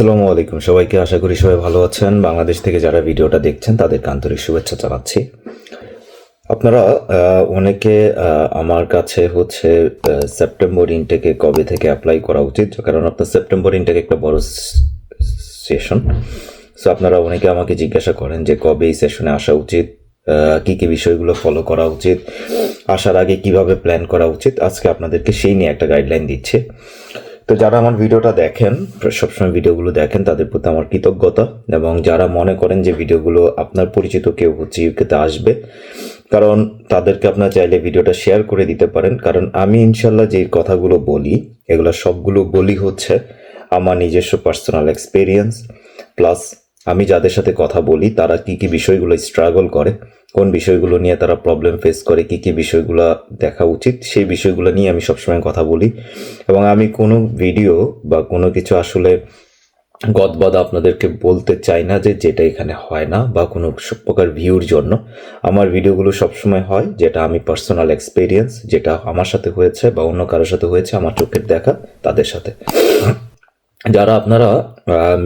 আসসালামু আলাইকুম। সবাইকে আশা করি সবাই ভালো আছেন। বাংলাদেশ থেকে যারা ভিডিওটা দেখছেন, তাদেরকে আন্তরিক শুভেচ্ছা জানাচ্ছি। আপনারা অনেকে আমার কাছে হচ্ছে সেপ্টেম্বর ইনটেকে কবে থেকে অ্যাপ্লাই করা উচিত? কারণ আপনার সেপ্টেম্বর ইনটেক একটা বড় সেশন সো আপনারা অনেকে আমাকে জিজ্ঞাসা করেন যে কবে এই সেশনে আসা উচিত? কি কি বিষয়গুলো ফলো করা উচিত? আসার আগে কীভাবে প্ল্যান করা উচিত? আজকে আপনাদেরকে সেই নিয়ে একটা গাইডলাইন দিচ্ছে। তো যারা আমার ভিডিওটা দেখেন, সবসময় ভিডিওগুলো দেখেন, তাদের প্রতি আমার কৃতজ্ঞতা। এবং যারা মনে করেন যে ভিডিওগুলো আপনার পরিচিত কেউ হচ্ছে ইউকেতে আসবে, কারণ তাদেরকে আপনার চাইলে ভিডিওটা শেয়ার করে দিতে পারেন। কারণ আমি ইনশাল্লাহ যে কথাগুলো বলি, এগুলো সবগুলো বলি হচ্ছে আমার নিজস্ব পার্সোনাল এক্সপিরিয়েন্স প্লাস আমি যাদের সাথে কথা বলি, তারা কি কি বিষয়গুলো স্ট্রাগল করে, কোন বিষয়গুলো নিয়ে তারা প্রবলেম ফেস করে, কি কি বিষয়গুলো দেখা উচিত, সেই বিষয়গুলো নিয়ে আমি সবসময় কথা বলি। এবং আমি কোনো ভিডিও বা কোনো কিছু আসলে গদবাদ আপনাদেরকে বলতে চাই না যে যেটা এখানে হয় না বা কোনো প্রকার ভিউর জন্য। আমার ভিডিওগুলো সবসময় হয় যেটা আমি পার্সোনাল এক্সপিরিয়েন্স যেটা আমার সাথে হয়েছে বা অন্য কারোর সাথে হয়েছে, আমার চোখের দেখা, তাদের সাথে। যারা আপনারা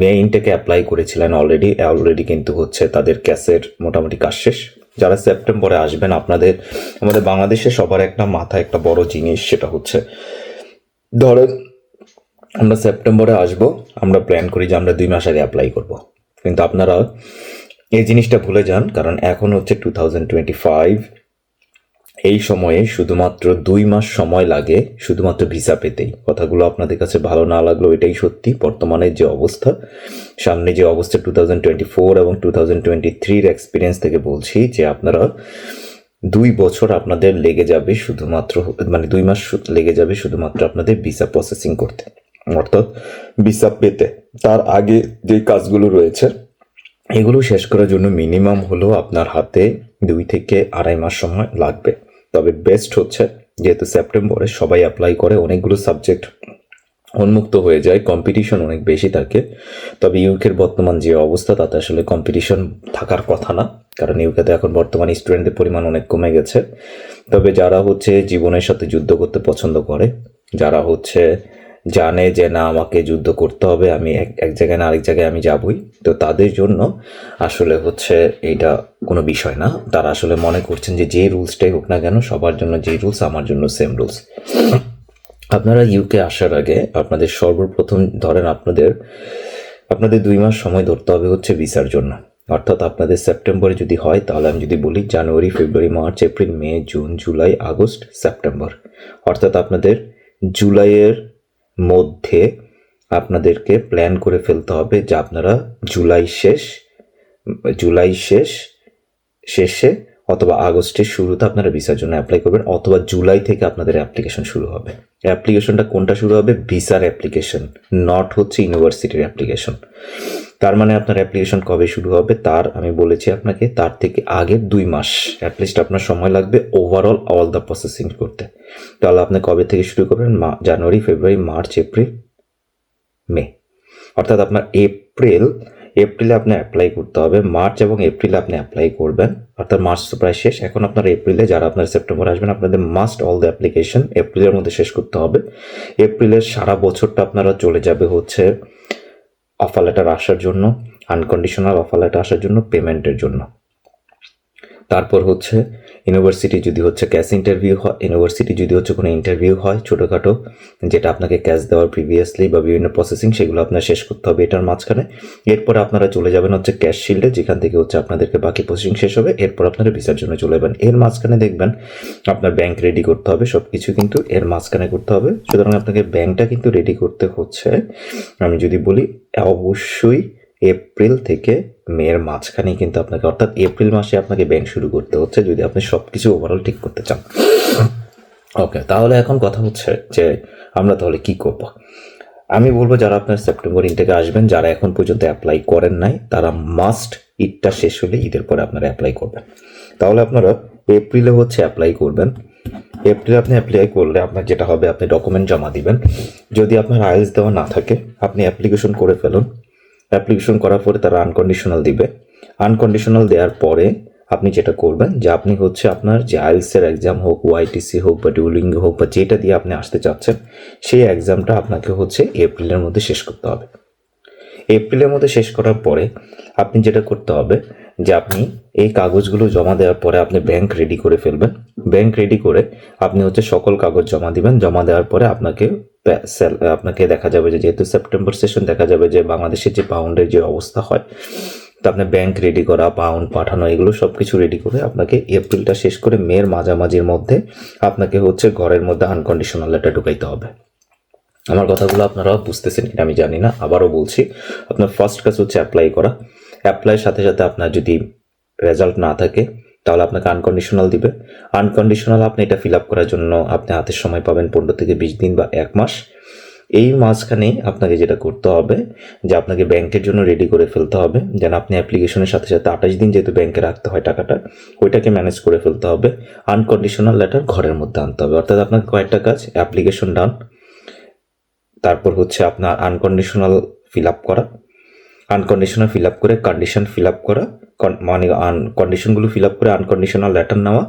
মে ইনটেকে অ্যাপ্লাই করেছিলেন অলরেডি অলরেডি কিন্তু হচ্ছে তাদের ক্যাসের মোটামুটি কাজ শেষ। যারা সেপ্টেম্বরে আসবেন, আপনাদের, আমাদের বাংলাদেশে সবার একটা মাথা একটা বড় জিনিস সেটা হচ্ছে, ধরেন আমরা সেপ্টেম্বরে আসব, আমরা প্ল্যান করি যে আমরা দুই মাস আগে অ্যাপ্লাই করব। কিন্তু আপনারা এই জিনিসটা ভুলে যান, কারণ এখন হচ্ছে টু থাউজেন্ড টোয়েন্টি ফাইভ এই সময়ে শুধুমাত্র দুই মাস সময় লাগে শুধুমাত্র ভিসা পেতেই। কথাগুলো আপনাদের কাছে ভালো না লাগল এটাই সত্যি। বর্তমানে যে অবস্থা, সামনে যে অবস্থা টু থাউজেন্ড টোয়েন্টি ফোর এবং টু থাউজেন্ড টোয়েন্টি থ্রির এক্সপিরিয়েন্স থেকে বলছি যে আপনারা দুই বছর আপনাদের লেগে যাবে শুধুমাত্র মানে দুই মাস লেগে যাবে শুধুমাত্র আপনাদের ভিসা প্রসেসিং করতে। অর্থাৎ ভিসা পেতে। তার আগে যে কাজগুলো রয়েছে, এগুলো শেষ করার জন্য মিনিমাম হলো আপনার হাতে দুই থেকে আড়াই মাস সময় লাগবে। তবে বেস্ট হচ্ছে যেহেতু সেপ্টেম্বরে সবাই অ্যাপ্লাই করে, অনেকগুলো সাবজেক্ট উন্মুক্ত হয়ে যায় কম্পিটিশন অনেক বেশি থাকে। তবে ইউকের বর্তমান যে অবস্থা, তাতে আসলে কম্পিটিশন থাকার কথা না, কারণ ইউকেতে এখন বর্তমানে স্টুডেন্টদের পরিমাণ অনেক কমে গেছে। তবে যারা হচ্ছে জীবনের সাথে যুদ্ধ করতে পছন্দ করে, যারা হচ্ছে জানে যে না, আমাকে যুদ্ধ করতে হবে, আমি এক এক জায়গায় না আরেক জায়গায় আমি যাবই। তো তাদের জন্য আসলে হচ্ছে এইটা কোনো বিষয় না। তারা আসলে মনে করছেন যে যে রুলসটাই হোক না কেন, সবার জন্য যে রুলস, আমার জন্য সেম রুলস। আপনারা ইউকে আসার আগে আপনাদের সর্বপ্রথম ধরেন আপনাদের আপনাদের দুই মাস সময় ধরতে হবে হচ্ছে ভিসার জন্য। অর্থাৎ আপনাদের সেপ্টেম্বরে যদি হয়, তাহলে আমি যদি বলি January, February, March, April, May, June, July, August, September. অর্থাৎ আপনাদের জুলাইয়ের মধ্যে আপনাদেরকে প্ল্যান করে ফেলতে হবে যে আপনারা জুলাই শেষ জুলাই শেষ শেষে অথবা আগস্টের শুরুতে আপনারা ভিসার জন্য অ্যাপ্লাই করবেন, অথবা জুলাই থেকে আপনাদের অ্যাপ্লিকেশন শুরু হবে। অ্যাপ্লিকেশনটা কোনটা শুরু হবে? ভিসার অ্যাপ্লিকেশন নট হচ্ছে ইউনিভার্সিটির অ্যাপ্লিকেশন তার মানে আপনার অ্যাপ্লিকেশন কবে শুরু হবে? তার, আমি বলেছি আপনাকে, তার থেকে আগের দুই মাস। অ্যাটলিস্ট আপনার সময় লাগবে ওভারঅল অল দ্য প্রসেসিং করতে। তাহলে আপনি কবে থেকে শুরু করবেন? January, February, March, April, May. অর্থাৎ আপনার এপ্রিল এপ্রিলে আপনি অ্যাপ্লাই করতে হবে, মার্চ এবং এপ্রিলে আপনি অ্যাপ্লাই করবেন, অর্থাৎ মার্চ তো প্রায় শেষ। এখন আপনার এপ্রিলে যারা আপনার সেপ্টেম্বর আসবেন, আপনাদের মাস্ট অল দ্য অ্যাপ্লিকেশন এপ্রিলের মধ্যে শেষ করতে হবে। এপ্রিলের সারা বছরটা আপনারা চলে যাবে হচ্ছে অফার লেটার আসার জন্য আনকন্ডিশনাল অফার লেটার আসার জন্য পেমেন্টের জন্য। তারপর হচ্ছে ইউনিভার্সিটি যদি হচ্ছে ক্যাশ ইন্টারভিউ হয়, ইউনিভার্সিটি যদি হচ্ছে কোনো ইন্টারভিউ হয় ছোটোখাটো, যেটা আপনাকে ক্যাশ দেওয়ার প্রিভিয়াসলি বা বিভিন্ন প্রসেসিং সেগুলো আপনার শেষ করতে হবে এটার মাঝখানে। এরপর আপনারা চলে যাবেন হচ্ছে ক্যাশ শিল্ডে যেখান থেকে হচ্ছে আপনাদেরকে বাকি প্রসেসিং শেষ হবে। এরপর আপনারা ভিসার জন্য চলে যাবেন। এর মাঝখানে দেখবেন আপনার ব্যাংক রেডি করতে হবে সব কিছু কিন্তু এর মাঝখানে করতে হবে। সুতরাং আপনাকে ব্যাংকটা কিন্তু রেডি করতে হচ্ছে। আমি যদি বলি, অবশ্যই এপ্রিল থেকে মেয়ের মাঝখানে কিন্তু আপনাকে, অর্থাৎ এপ্রিল মাসে আপনাকে ব্যাংক শুরু করতে হচ্ছে যদি আপনি সব কিছু ওভারঅল ঠিক করতে চান। ওকে তাহলে এখন কথা হচ্ছে যে আমরা তাহলে কি করব? আমি বলব যারা আপনার সেপ্টেম্বর ইনটেকে আসবেন, যারা এখন পর্যন্ত অ্যাপ্লাই করেন নাই, তারা মাস্ট ঈদটা শেষ হলে ঈদের পরে আপনারা অ্যাপ্লাই করবেন। তাহলে আপনারা এপ্রিলে হচ্ছে অ্যাপ্লাই করবেন। এপ্রিলে আপনি অ্যাপ্লাই করলে আপনার যেটা হবে, আপনি ডকুমেন্ট জমা দিবেন। যদি আপনার আইএলস দেওয়া না থাকে, আপনি অ্যাপ্লিকেশন করে ফেলুন। অ্যাপ্লিকেশন করার পরে তারা আনকন্ডিশনাল দিবে। আনকন্ডিশনাল দেওয়ার পরে আপনি যেটা করবেন যে আপনি হচ্ছে আপনার যে আইলসের এক্সাম হোক ওয়াইটিসি হোক বা ডিউলিং হোক বা যেটা দিয়ে আপনি আসতে চাচ্ছেন, সেই এক্সামটা আপনাকে হচ্ছে এপ্রিলের মধ্যে শেষ করতে হবে। এপ্রিলের মধ্যে শেষ করার পরে আপনি যেটা করতে হবে যে আপনি এই কাগজগুলো জমা দেওয়ার পরে আপনি ব্যাংক রেডি করে ফেলবেন। ব্যাংক রেডি করে আপনি হচ্ছে সকল কাগজ জমা দিবেন। জমা দেওয়ার পরে আপনাকে আপনাকে দেখা যাবে যে যেহেতু সেপ্টেম্বর সেশন দেখা যাবে যে বাংলাদেশের যে পাউন্ডের যে অবস্থা হয়, তো আপনার ব্যাংক রেডি করা পাউন্ড পাঠানো, এগুলো সব কিছু রেডি করে আপনাকে এপ্রিলটা শেষ করে মেয়ের মাঝামাঝির মধ্যে আপনাকে হচ্ছে ঘরের মধ্যে আনকন্ডিশনাল লেটার ঢুকাইতে হবে। আমার কথাগুলো আপনারা বুঝতেছেন কিনা আমি জানি না। আবারও বলছি, আপনার ফার্স্ট কাজ হচ্ছে অ্যাপ্লাই করা। অ্যাপ্লাইয়ের সাথে সাথে আপনার যদি রেজাল্ট না থাকে, তাহলে আপনাকে আনকন্ডিশনাল দিবে। আনকন্ডিশনাল আপনি এটা ফিল আপ করার জন্য আপনি হাতে সময় পাবেন পনেরো থেকে বিশ দিন বা এক মাস। এই মাঝখানে আপনাকে যেটা করতে হবে, যে আপনাকে ব্যাংকের জন্য রেডি করে ফেলতে হবে। যেন আপনি অ্যাপ্লিকেশনের সাথে সাথে আঠাশ দিন যেহেতু ব্যাংকে রাখতে হয় টাকাটা, ওইটাকে ম্যানেজ করে ফেলতে হবে। আনকন্ডিশনাল লেটার ঘরের মধ্যে আনতে হবে। অর্থাৎ আপনার কয়েকটা কাজ অ্যাপ্লিকেশন ডান তারপর হচ্ছে আপনার আনকন্ডিশনাল ফিল আপ করা। আনকন্ডিশনাল ফিল আপ করে কন্ডিশন ফিল আপ করা মানে আন কন্ডিশনগুলো ফিল আপ করে আনকন্ডিশনাল লেটার নেওয়া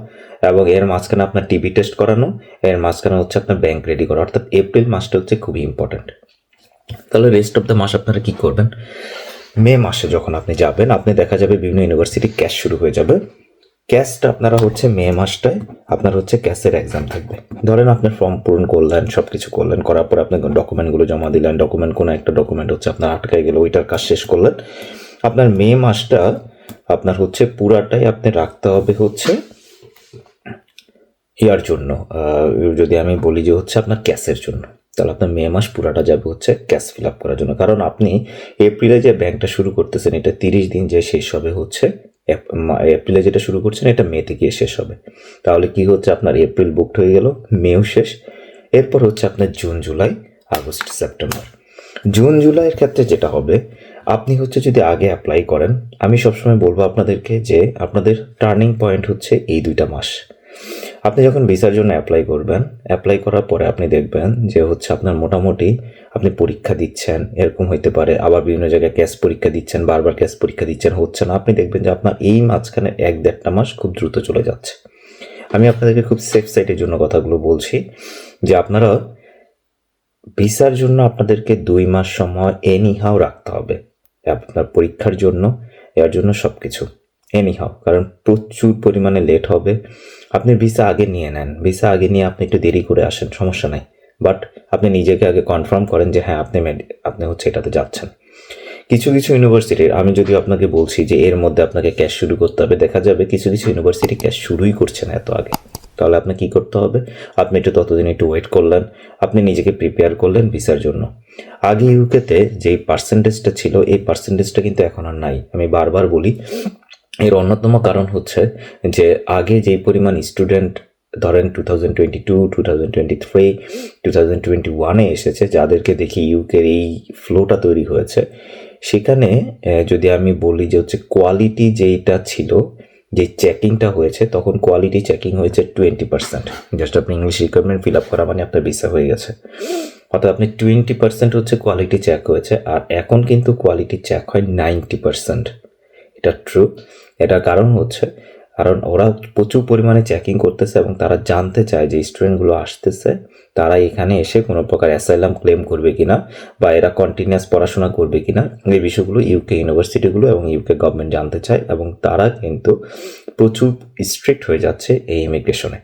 এবং এর মাঝখানে আপনার টিভি টেস্ট করানো, এর মাঝখানে হচ্ছে আপনার ব্যাংক রেডি করা। অর্থাৎ এপ্রিল মাসটা হচ্ছে খুবই ইম্পর্ট্যান্ট তাহলে রেস্ট অফ দ্য মাস আপনারা কী করবেন? মে মাসে যখন আপনি যাবেন, আপনি দেখা যাবে বিভিন্ন ইউনিভার্সিটি ক্যাশ শুরু হয়ে যাবে। ক্যাশটা আপনারা হচ্ছে মে মাসটায় আপনার হচ্ছে ক্যাশের এক্সাম থাকবে। ধরেন আপনার ফর্ম পূরণ করলেন সব কিছু করলেন, করার পর আপনি ডকুমেন্টগুলো জমা দিলেন ডকুমেন্ট কোনো একটা ডকুমেন্ট হচ্ছে আপনার আটকায় গেল, ওইটার কাজ শেষ করলেন। আপনার মে মাসটা আপনার হচ্ছে পুরাটাই আপনি রাখতে হবে হচ্ছে ইয়ার জন্য। যদি আমি বলি যে হচ্ছে আপনার ক্যাশের জন্য, তাহলে আপনার মে মাস পুরাটা যাবে হচ্ছে ক্যাশ ফিল আপ করার জন্য। কারণ আপনি এপ্রিলে যে ব্যাংকটা শুরু করতেছেন, এটা তিরিশ দিন যে শেষ হবে হচ্ছে এপ্রিলে যেটা শুরু করছেন, এটা মেতে গিয়ে শেষ হবে। তাহলে কি হচ্ছে? আপনার এপ্রিল বুকড হয়ে গেল, মেও শেষ। এরপর হচ্ছে আপনার June July August September June জুলাইয়ের ক্ষেত্রে যেটা হবে, আপনি হচ্ছে যদি আগে অ্যাপ্লাই করেন, আমি সবসময় বলব আপনাদেরকে যে আপনাদের টার্নিং পয়েন্ট হচ্ছে এই দুইটা মাস। আপনি যখন ভিসার জন্য অ্যাপ্লাই করবেন অ্যাপ্লাই করার পরে আপনি দেখবেন যে হচ্ছে আপনার মোটামুটি আপনি পরীক্ষা দিচ্ছেন, এরকম হইতে পারে। আবার বিভিন্ন জায়গায় ক্যাশ পরীক্ষা দিচ্ছেন, বারবার ক্যাশ পরীক্ষা দিচ্ছেন, হচ্ছে না। আপনি দেখবেন যে আপনার এই মাঝখানে এক দেড়টা মাস খুব দ্রুত চলে যাচ্ছে। আমি আপনাদেরকে খুব সেফ সাইডের জন্য কথাগুলো বলছি যে আপনারা ভিসার জন্য আপনাদেরকে দুই মাস সময় এনিহাও রাখতে হবে। আপনার পরীক্ষার জন্য, এর জন্য সব কিছু এনিহাও কারণ প্রচুর পরিমাণে লেট হবে। আপনি ভিসা আগে নিয়ে নেন। ভিসা আগে নিয়ে আপনি একটু দেরি করে আসেন, সমস্যা নাই। বাট আপনি নিজেকে আগে কনফার্ম করেন যে হ্যাঁ আপনি আপনি হচ্ছে এটাতে যাচ্ছেন। কিছু কিছু ইউনিভার্সিটির আমি যদি আপনাকে বলছি যে, এর মধ্যে আপনাকে ক্যাশ শুরু করতে হবে, দেখা যাবে কিছু কিছু ইউনিভার্সিটি ক্যাশ শুরুই করছে না এত আগে। তাহলে আপনি কি করতে হবে? আপনি একটু ততদিন একটু ওয়েট করলেন। আপনি নিজেকে প্রিপেয়ার করলেন ভিসার জন্য। আগে ইউকেতে যেই পার্সেন্টেজটা ছিল, এই পার্সেন্টেজটা কিন্তু এখন আর নাই। আমি বারবার বলি এর অন্যতম কারণ হচ্ছে যে আগে যেই পরিমাণ স্টুডেন্ট ধরেন two thousand twenty two two thousand twenty three two thousand twenty ওয়ানে এসেছে, যাদেরকে দেখি ইউকের এই ফ্লোটা তৈরি হয়েছে, সেখানে যদি আমি বলি যে হচ্ছে কোয়ালিটি যেইটা ছিল, যে চেকিংটা হয়েছে, তখন কোয়ালিটি চেকিং হয়েছে টোয়েন্টি পার্সেন্ট জাস্ট আপনি ইংলিশ রিকোয়ারমেন্ট ফিল আপ করা মানে আপনার ভিসা হয়ে গেছে। অর্থাৎ আপনি টোয়েন্টি পার্সেন্ট হচ্ছে কোয়ালিটি চেক হয়েছে, আর এখন কিন্তু কোয়ালিটি চেক হয় নাইনটি পার্সেন্ট এটা ট্রু এটার কারণ হচ্ছে, কারণ ওরা প্রচুর পরিমাণে চেকিং করতেছে এবং তারা জানতে চায় যে স্টুডেন্টগুলো আসতেছে, তারা এখানে এসে কোনো প্রকার অ্যাসাইলাম ক্লেম করবে কিনা বা এরা কন্টিনিউয়াস পড়াশোনা করবে কিনা, এই বিষয়গুলো ইউকে ইউনিভার্সিটিগুলো এবং ইউকে গভর্নমেন্ট জানতে চায় এবং তারা কিন্তু প্রচুর স্ট্রিক্ট হয়ে যাচ্ছে এই ইমিগ্রেশনে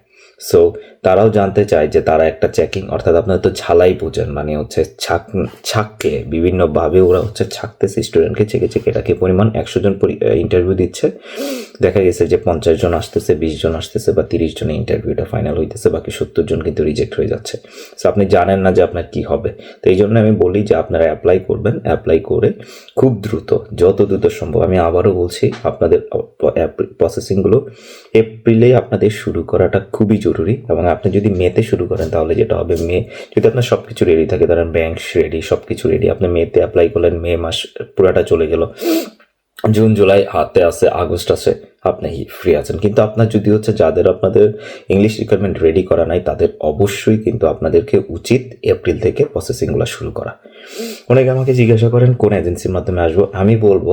সো তারাও জানতে চায় যে তারা একটা চেকিং অর্থাৎ আপনারা তো ঝালাই বোঝেন মানে হচ্ছে ছাক, ছাককে, বিভিন্নভাবে ওরা হচ্ছে ছাকতেছে স্টুডেন্টকে চেকে চেকে এটাকে পরিমাণ একশো জন ইন্টারভিউ দিচ্ছে। দেখা গেছে যে পঞ্চাশ জন আসতেছে, বিশ জন আসতেছে বা তিরিশ জনের ইন্টারভিউটা ফাইনাল হইতেছে, বাকি সত্তর জন কিন্তু রিজেক্ট হয়ে যাচ্ছে। সো আপনি জানেন না যে আপনার কি হবে। তো এই জন্য আমি বলি যে আপনারা অ্যাপ্লাই করবেন অ্যাপ্লাই করে খুব দ্রুত, যত দ্রুত সম্ভব, আমি আবারও বলছি, আপনাদের প্রসেসিংগুলো এপ্রিলে আপনাদের শুরু করাটা খুবই জরুরি। এবং আপনি যদি মেতে শুরু করেন তাহলে যেটা হবে, মে, যদি আপনার সব কিছু রেডি থাকে, ধরেন ব্যাংক রেডি সব কিছু রেডি আপনি মেতে অ্যাপ্লাই করলেন, মে মাস পুরাটা চলে গেল। জুন জুলাই হাতে আছে আগস্ট আছে, আপনি ফ্রি আছেন। কিন্তু আপনার যদি হচ্ছে যাদের আপনাদের ইংলিশ রিকোয়ারমেন্ট রেডি করা নাই, তাদের অবশ্যই কিন্তু আপনাদেরকে উচিত এপ্রিল থেকে প্রসেসিংগুলো শুরু করা। অনেকে আমাকে জিজ্ঞাসা করেন, কোন এজেন্সির মাধ্যমে আসব? আমি বলব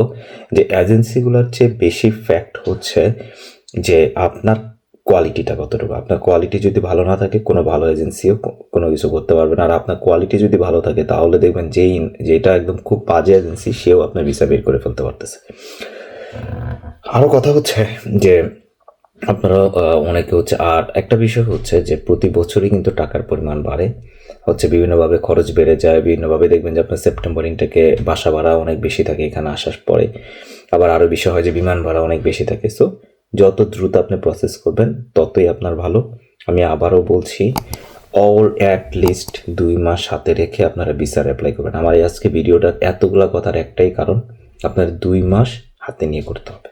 যে এজেন্সিগুলোর চেয়ে বেশি ফ্যাক্ট হচ্ছে যে আপনার কোয়ালিটিটা কতটুকু? আপনার কোয়ালিটি যদি ভালো না থাকে, কোনো ভালো এজেন্সিও কোনো কিছু করতে পারবে না। আর আপনার কোয়ালিটি যদি ভালো থাকে, তাহলে দেখবেন যেই, যেটা একদম খুব বাজে এজেন্সি সেও আপনার ভিসা বের করে ফেলতে পারতেছে। আরও কথা হচ্ছে যে, আপনারা অনেকে হচ্ছে, আর একটা বিষয় হচ্ছে যে, প্রতি বছরই কিন্তু টাকার পরিমাণ বাড়ে। হচ্ছে বিভিন্নভাবে খরচ বেড়ে যায়, বিভিন্নভাবে দেখবেন যে, আপনার সেপ্টেম্বর ইনটেকে বাসা ভাড়া অনেক বেশি থাকে এখানে আসার পরে। আবার আরও বিষয় হয় যে, বিমান ভাড়া অনেক বেশি থাকে। সো যত দ্রুত আপনি প্রসেস করবেন, ততই আপনার ভালো। আমি আবারও বলছি অল অ্যাট লিস্ট দুই মাস হাতে রেখে আপনারা ভিসার অ্যাপ্লাই করবেন। আমার আজকে ভিডিওটার এতগুলা কথার একটাই কারণ, আপনার দুই মাস হাতে নিয়ে করতে হবে।